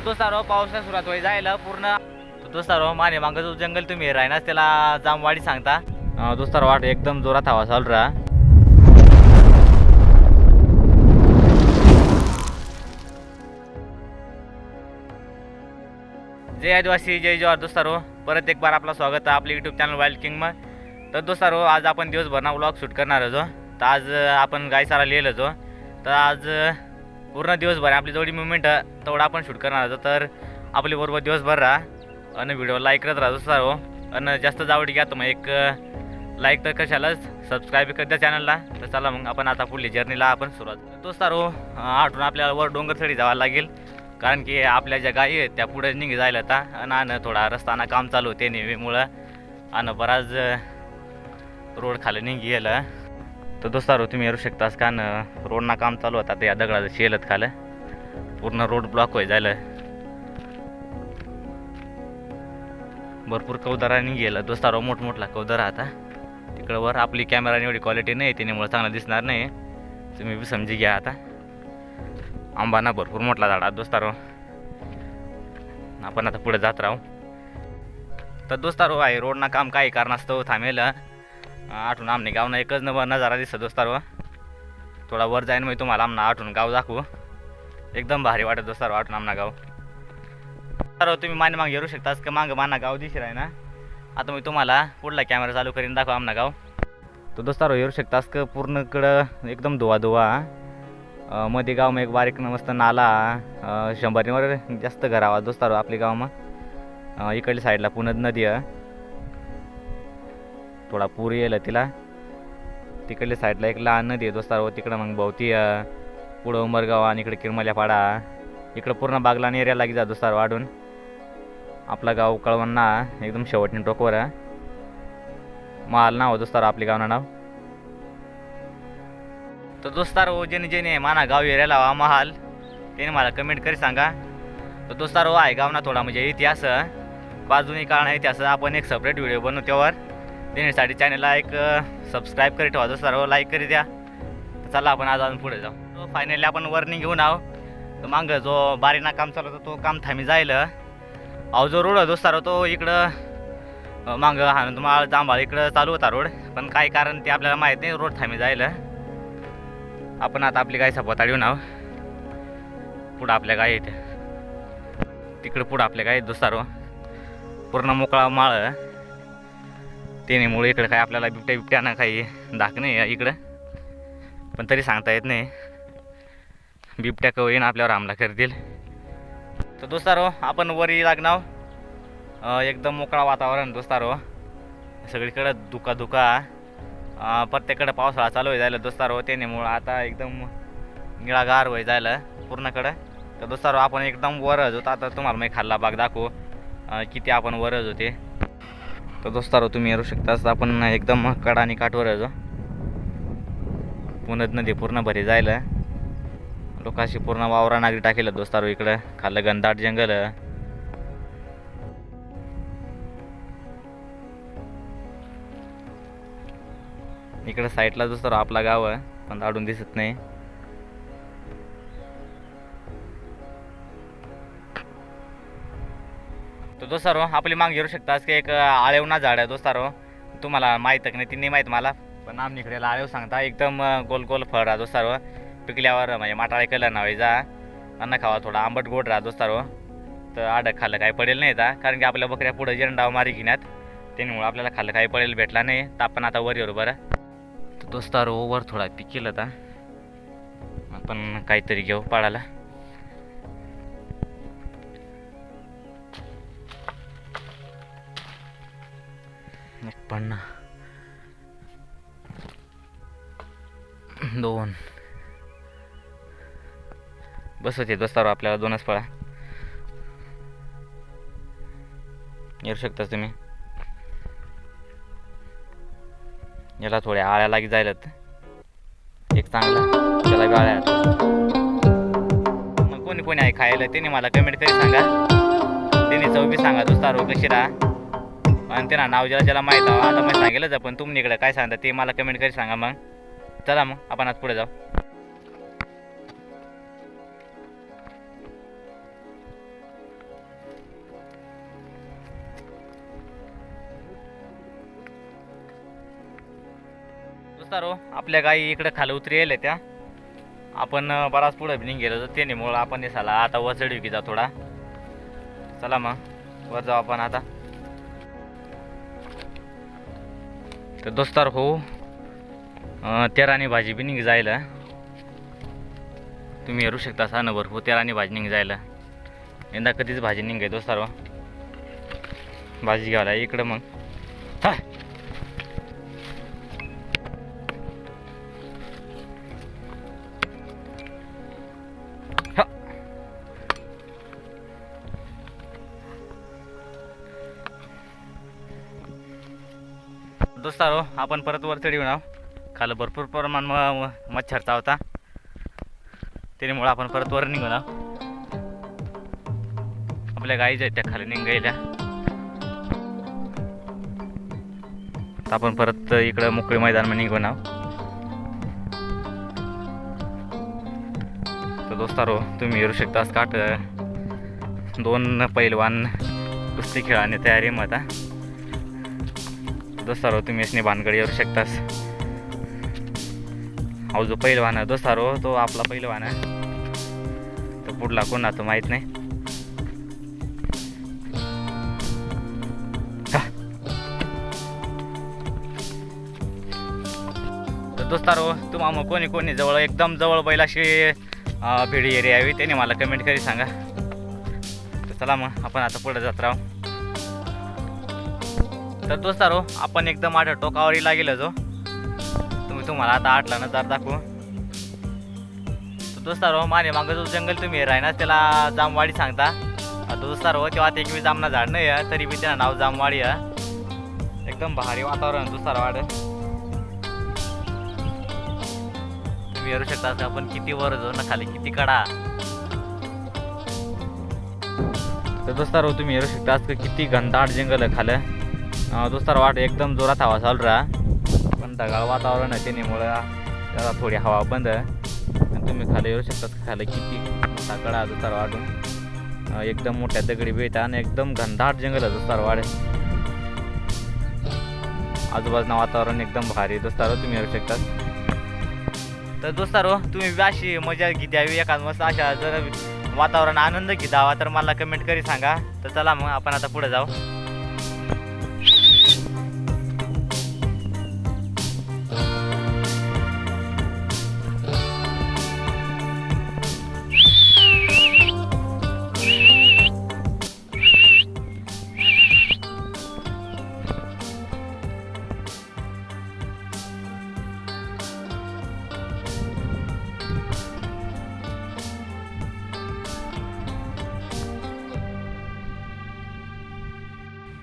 तर तो सर्व पावसाला सुरुवात होई जायला पूर्ण. दोस्तारो माने मागं जो जंगल तुम्ही राहणार त्याला जामवाडी सांगता. दोस्तारो वाट एकदम जोरात हवा चालू राहा. जय आदिवासी जय जवाहर दोस्तारो परत एक बार आपला स्वागत आहे आपल्या यूट्यूब चॅनल वाईल्ड किंग मग तर दोस्तारो आज आपण दिवसभर ना व्लॉग शूट करणार आहोत तर आज आपण गायसारा लिहिलं जो. तर आज पूर्ण दिवसभर आपली जेवढी मुवमेंट तेवढा आपण शूट करणार आहोत. तर आपली बरोबर दिवसभर राहा आणि व्हिडिओ लाईक करत राहा दोस्तारो आणि जास्त जावडी घ्या तुम्ही. मग एक लाईक तर कशालाच सबस्क्राईब कर द्या चॅनलला तर चला मग आपण आता पुढली जर्नीला आपण सुरुवात करू. दोस्तारो अं, आठवून आपल्याला वर डोंगरथडी जावं लागेल. कारण की आपल्या ज्या गाई आहेत त्या पुढे निघे जायला आता. आणि आणि थोडा रस्ताना काम चालू होते नेहमीमुळं. आणि बराच रोड खाली निघी गेलं. तर दोस्तारो तुम्ही येऊ शकतास का? न रोडना काम चालू होता. ते या दगडाचं शेलत खालं. पूर्ण रोड ब्लॉक होई झालं. भरपूर कौदारा गेलं दोस्तारो मोठमोठला कौदारा आता. तिकडं वर आपली कॅमेरा एवढी क्वालिटी नाही त्यामुळे चांगलं दिसणार नाही. तुम्ही बी समजी घ्या आता. आंबाना भरपूर मोठला झाड दोस्तारो. आपण आता पुढे जात राहू. तर दोस्तारो आहे रोडना काम काही कारणास्तव थांबेल. आठवून आमने गावना एकच न नजारा दिसत दोस्तारो हो. थोडा वर जाईन मग तुम्हाला आमना आठवून गाव दाखवू. एकदम भारी वाटत दोस्तारो हो, आठवून आमना गाव. दोस्तारो हो, तुम्ही माने मागे येऊ शकतास का? मागं माना गाव दिसत आहे ना? आता मी तुम्हाला पुढला कॅमेरा चालू करीन दाखवा आमना गाव. तो दोस्तारो येऊ शकतास का? पूर्णकडं एकदम धुवा धुवा मध्ये मध्ये गावमा एक बारीक मस्त नाला. अ, शंभरीवर जास्त घर आवाज दोस्तारो आपल्या गावमा मग इकडल्या साईडला पुनद नदी आहे. थोडा पूर येईल तिला. तिकडल्या साईडला एक लहान नदी आहे सर्व तिकडं मग भोवती पुढं उमरगाव आणि इकडे किरमल्या पाडा इकडं पूर्ण बागला एरिया लागी जा दोस्तारो वाढून. आपला गाव कळवणना एकदम शेवटने टोकवर. माल नाव होतो दोस्तारो आपले गावना नाव. तर दोस्तार दोस्तारो ज्याने ज्याने माना गाव एरियाला हवा महाल त्याने मला कमेंट करी सांगा. तर दोस्तार हो आहे गाव ना थोडा म्हणजे इतिहास. बाजूनी कारण इतिहास. आपण एक सेपरेट व्हिडिओ बनवू त्यावर. देण्यासाठी चॅनलला एक सबस्क्राईब करी ठेवा. सर्व लाईक करी द्या. चला आपण आज अजून पुढे जाऊ. फायनली आपण वरनिंग घेऊन आहो. तर मागं जो बारीना काम चालू होतं तो काम थांबी जाईल. अहो जो रोड आहे दोस्तारो तो इकडं मागं हा तुम्हाला जांभाळ इकडं चालू होता रोड पण काही कारण ते आपल्याला माहीत नाही रोड थांबी जाईल. आपण आता आपली गाय सपोता घेऊन आहो. पुढं आपल्या गाय येते तिकडं पुढं आपल्या गाय दुसारो पूर्ण मोकळा माळ. त्यामुळे इकडं काय आपल्याला बिबट्या बिबट्यानं काही धाक नाही इकडं. पण तरी सांगता येत नाही. बिबट्या कव येईन आपल्यावर हमला करतील. तर दोस्तारो आपण वरी लागणार एकदम मोकळा वातावरण दोस्तारो. सगळीकडं धुका धुका प्रत्येकडं पावसाळा चालू होई जायला दोस्तारो. त्यामुळं आता एकदम निळागार होई जायला पूर्णकडं. तर दोस्तारो आपण एकदम वरच होतो. आता तुम्हाला मी खाल्ला बाग दाखवू. किती आपण वरच होते. तर दोस्तारो तुम्ही येऊ शकताच आपण एकदम कडा आणि काठवरच पुण्यात नदी पूर्ण भरी जायला लोकांशी पूर्ण वावरा नागरी टाकेल दोस्तारो इकडं. खाल्लं गंधाट जंगल. इकडं साईडला दोस्तारो आपला गाव आहे पण दाडून दिसत नाही. दोस्तारो आपली माग घेऊ शकतास की एक आळेवना झाड आहे दोस्तारो. तुम्हाला माहीत नाही ती नाही माहीत मला. पण आमनीकडे आळेव सांगता. एकदम गोल गोल फळ राहा दोस्तारो. पिकल्यावर म्हणजे माटाळे कलर जा अन्न खावा थोडा आंबट गोड राहा दोस्तारो. तर आडक खाल्लं काही पडेल नाही आता. कारण की आपल्या बकऱ्या पुढे जेंडाव मारी घेण्यात. त्यामुळे आपल्याला खाल्लं काही पडेल भेटला नाही. तर आपण आता वर येऊ बरं. तर दोस्तारो वर थोडा पिकेल आता. आपण काहीतरी घेऊ पाडायला पन्ना. दोन. बस होते बसतावर आपल्याला दोनच फळा येऊ शकता तुम्ही. याला थोड्या आळ्या लागी जायलात. एक चांगला. त्याला बी आळ्या. मग कोणी कोणी आहे खायला? त्याने मला कमेंट करी सांगा. त्याने चव सांगा दोस्तारो कशी राहा? आणि ते ना नाव ज्याला ज्याला माहीत आहे आता मी सांगेलच आपण तुम्ही इकडे काय सांगता ते मला कमेंट करी सांगा मग. चला मग आपण आज पुढे जाऊ. हो आपल्या गाई इकडे खाली उतरी उतरेल त्या. आपण बराच पुढे बिनिंग गेलो तर त्याने मुळे आपण साला आता वचड की जा थोडा. चला मग वर जाऊ आपण आता. तर दोस्तार हो अं, तेराने भाजी बिनिंग जायला. तुम्ही हेरू शकता असा नवर हो तेराने भाजी निघ जायला. यंदा कधीच भाजी निघाय दोस्तार हो. भाजी घ्यायला इकडं मग. दोस्तारो हो, आपण परत वर चढ येऊ खालं भरपूर प्रमाण म- म- मच्छरचा होता. त्यामुळे आपण परत वर निघू ना आपल्या गाईच आहेत त्या खाली निघायल्या तर आपण परत इकडं मोकळे मैदान निघू ना तर दोस्तारो तुम्ही येऊ शकता काट दोन पैलवान कुस्ती खेळाने तयारी मग आता दोस्तारो तुम्ही असणे भानगड येऊ शकतास. अहो जो पहिलवान आहे दोस्तारो तो आपला पहिलवान आहे. तो पुढला कोण तो माहीत नाही. दोस्तारो तुम्हा मग कोणी कोणी जवळ एकदम जवळ बैलाशी भिडी एरिया यावी त्याने मला कमेंट करी सांगा. तर चला मग आपण आता पुढे जात राहू. तर दोस्तारो आपण एकदम आठ टोकावरीला गेलो जो. तुम्ही तुम्हाला आता आठला नजार दाखवू. तर दोस्तारो माने मागं जो जंगल तुम्ही राहिना त्याला जामवाडी सांगता. दोस्तारो तेव्हा ते एक जामना झाड नाही आहे तरी बी त्यानं नाव जामवाडी आहे. एकदम भारी वातावरण आहे दुसरा वाड तुम्ही येऊ शकता आपण किती वर जाऊ ना खाली किती कडा. तर दोस्तारो तुम्ही येऊ शकता का किती घनदाट जंगल आहे खालं. दुसरा वाट एकदम जोरात हवा चालू राहा. पण ढगाळ वातावरण आहे त्यामुळं त्याला थोडी हवा बंद आहे. आणि तुम्ही खाली येऊ शकतात. खाली किती मोठा कडा दुसरा वाढून एकदम मोठ्या दगडी बेट आणि एकदम घनदाट जंगल आहे दुसरा वाड आजूबाजूला वातावरण एकदम भारी दोस्तारो तुम्ही येऊ शकतात. तर दोस्तारो तुम्ही अशी मजा घ्यावी एखाद मस्त अशा जर वातावरण आनंद घ्यावा तर मला कमेंट करी सांगा. तर चला मग आपण आता पुढे जाऊ.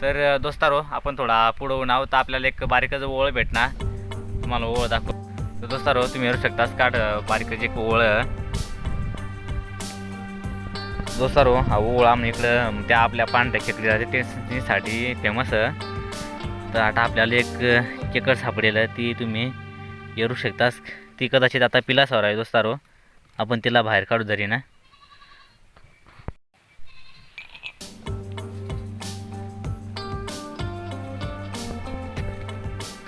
तर दोस्तारो आपण थोडा पुढं होऊन आहोत. तर आपल्याला एक बारीकच ओळ भेटणार. तुम्हाला ओळ दाखव तर दोस्तारो तुम्ही येऊ शकताच काढ बारीकच एक ओळ. दोस्तारो हा ओळ आम्ही इकडं त्या आपल्या पांढऱ्या खेकडी राहते टेस्टसाठी फेमस तर आता आपल्याला एक केकड सापडेल. ती तुम्ही येऊ शकतास. ती कदाचित आता पिलासावर आहे दोस्तारो. आपण तिला बाहेर काढू जरी ना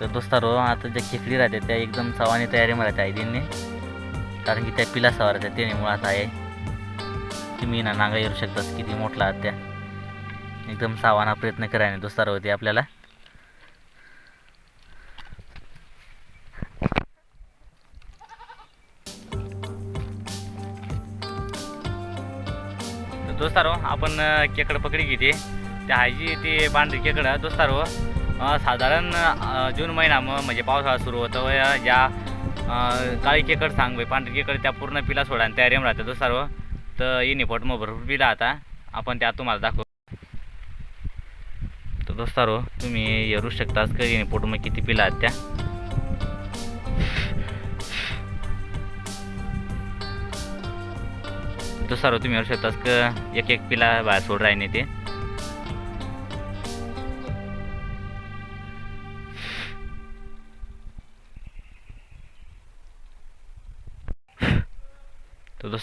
तर दोस्तारो आता ज्या खेकडी राहते त्या एकदम सवानी तयारीमध्ये राहते आयदींनी कारण की त्या पिला सवार त्या त्याने मुळात आहे. तुम्ही ना नांगा येऊ शकतात किती मोठला आहात त्या. एकदम सावाना प्रयत्न करायने दोस्तारो होते आपल्याला. दोस्तारो आपण अं, केकड पकडी घेते. त्या हायची ते पांढरी केकड दोस्तारो साधारण जून महिना म्हणजे पावसाळा सुरू होतं. व ज्या काळी केकड सांग बाई पांढरी केकड त्या पूर्ण पिला सोडा आणि त्या रेम राहते तो हो सर्व. तर येणे मग भरपूर पिला आता. आपण त्या तुम्हाला दाखवू. तर दोस्तारो हो, तुम्ही येऊ शकताच का? येणे मग किती पिला आहेत त्या? दोस्तारो हो, तुम्ही येऊ शकताच का? एक एक पिला बाहेर सोड राहिने ते.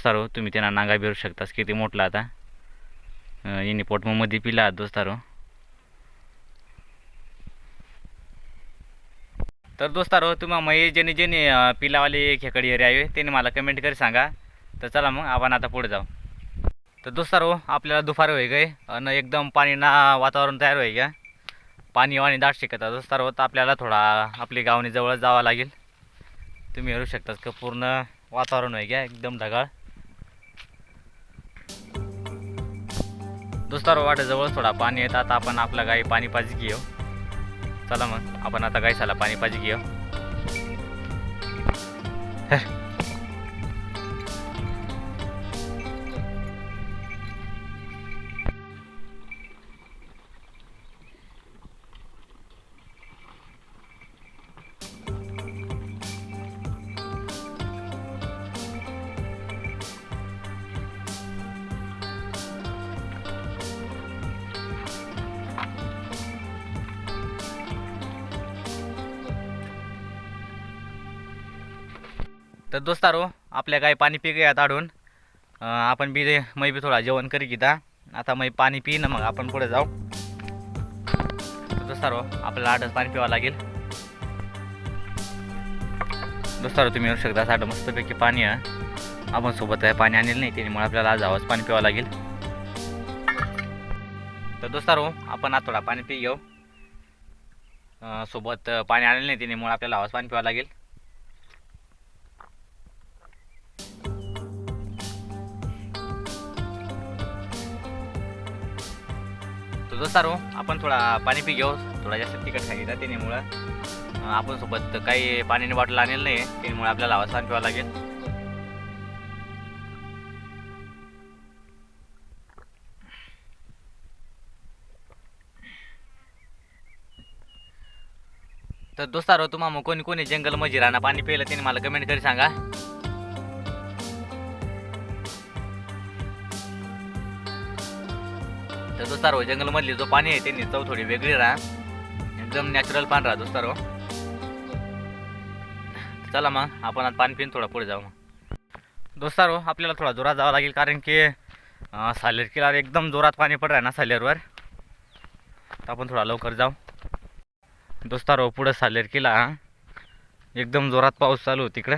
दोस्तारो तुम्ही त्यांना नांगा बिरू शकतास किती मोठला आता? यांनी पोटमोमध्ये पिला दोस्तारो. तर दोस्तारो तुम्हा मग ज्यांनी ज्याने पिलावाले पिलावाली खेकडी एरिया आहे त्यांनी मला कमेंट करी सांगा. तर चला मग आपण आता पुढे जाऊ. तर दोस्तारो आपल्याला दुपार होई गय आणि एकदम पाणी ना वातावरण तयार होई गया. पाणी वाणी दाट शिकतात दोस्तारो तर आपल्याला थोडा आपली गावनी जवळच जावं लागेल. तुम्ही हेरू शकतात का? पूर्ण वातावरण होई गया एकदम ढगाळ. दोस्तारो वाट्याजवळच थोडा पाणी येतात आता आपण आपल्या गाई पाणी पाजी घेऊ. चला मग आपण आता गायसाला पाणी पाजी घेऊ. तर दोस्तारो आपल्या गाय पाणी पी गयात आढून आपण बी मै बी थोडा जेवण करी घेता आता मै पाणी पी ना मग आपण पुढे जाऊ. दोस्तारो आपल्याला आठच पाणी पिवावं लागेल. दोस्तारो तुम्ही येऊ शकता. साठ मस्तपैकी पाणी आहे. आपण सोबत आहे पाणी आणलेलं नाही त्यामुळे आपल्याला आज आवाज पाणी पिवावं लागेल. तर दोस्तारो आपण आज थोडा पाणी पी घेऊ सोबत पाणी आणलेलं नाही त्यामुळे आपल्याला आवाज पाणी पिवावं लागेल. तो सारो आपण थोडा पाणी पी घेऊ. थोडा जास्त तिखट सांगितलं त्यामुळं आपण सोबत काही पाण्याने बॉटल आणलेलं नाही त्यामुळे आपल्याला आवाज पाणी लागेल. तर दोस्तारो तुम्हाला मग कोणी कोणी जंगलमध्ये राहणार पाणी प्यायला त्याने मला कमेंट करी सांगा. तर दोस्तारो जंगलमधली जो पाणी आहे त्यांनी चव थोडी वेगळी राहा. एकदम नॅचरल पान राहतो सारो. चला मग आपण आता पाणी पिऊन थोडं पुढे जाऊ मग. दोस्तारो आपल्याला थोडा जोरात जावं लागेल कारण की सालेर किला एकदम जोरात पाणी पड आहे ना सालेरवर. तर आपण थोडा लवकर जाऊ. दोस्तारो पुढं सालेर किला एकदम जोरात पाऊस चालू तिकडं.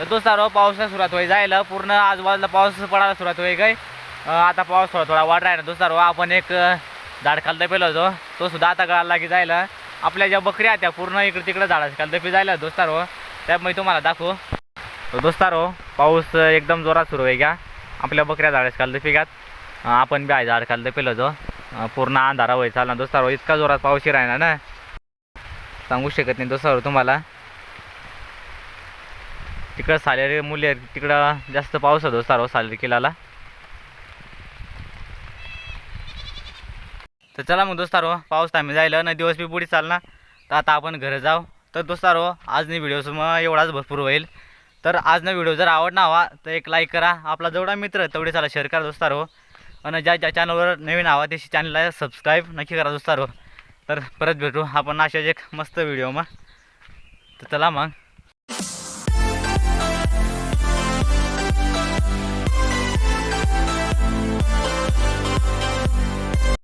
तर दोस्तारो पावसाला सुरुवात होई. जायला पूर्ण आजूबाजूला पाऊस पडायला सुरुवात होई काय आता पाऊस थोडा थोडा वाढ ना दोस्तारो आपण एक झाड खालतं पेलो होतो. तो सुद्धा आता गळाला की जायला. आपल्या ज्या बकऱ्या त्या पूर्ण इकडे तिकडे झाडाच्या खालतं पी जायला. दोस्तारो त्यामुळे तुम्हाला दाखवू. दोस्तारो पाऊस एकदम जोरात सुरू आहे का आपल्या बकऱ्या झाडाच्या खालतं पिकात आपण बी आहे झाड खालतं पेलो होतो. पूर्ण अंधारा होईल चालला. दोस्तारो इतका जोरात पाऊस राहिला ना. सांगू शकत नाही दोस्तारो तुम्हाला. तिकडं सालेरी मुले तिकडं जास्त पाऊस होतो सर्व सालेरी किल्ल्याला तर चला मग दोस्तारो पाऊस आम्ही जायला ना दिवस बी पुढे चालना तर आता आपण घर जाऊ. तर दोस्तारो आज नाही व्हिडिओ मग एवढाच भरपूर होईल. तर आज ना व्हिडिओ जर आवडला हवा तर एक लाईक करा. आपला जेवढा मित्र तेवढे चला शेअर करा दोस्तारो. आणि ज्या ज्या चॅनलवर नवीन हवा त्या चॅनलला सबस्क्राईब नक्की करा दोस्तारो. तर परत भेटू आपण अशाच एक मस्त व्हिडिओ मग तर चला मग.